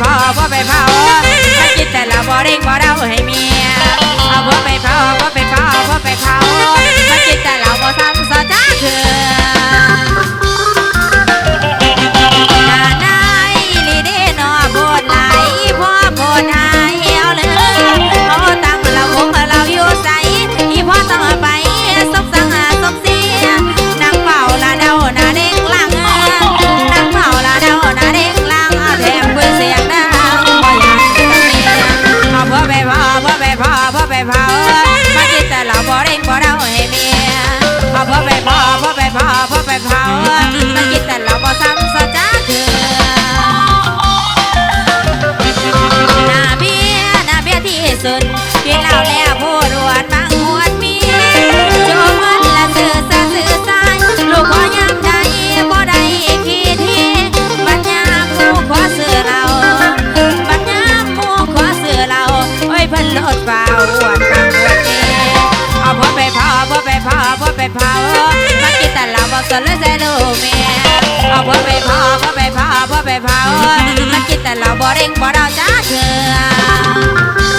pasaba เผามากินแต่เราบ่เร่งบ่เราให้เมียพอพ่อไปพอพ่อไปพอพ่อไปเผามากินแต่เราบ่ซ้ำซะจ้าเธอหนาเบี้ยนาเบี้ยที่สุดกินเหล้าแล้วพูดรวนมาหวนมีโจมันละซื้อซะซื้อซายลูกขอยามใดบ่ได้คิดที่บัดยามลูกขอซื้อเราบัดยามมูขอซื้อเราไอ้พิ่นลดเฝ้า สนและใจลูกเมียเอาพ่อไปพ่อพ่อไปพ่อพ่อไปพ่อมันกินแต่เราบ่เร่งบ่เราจ้าเธอ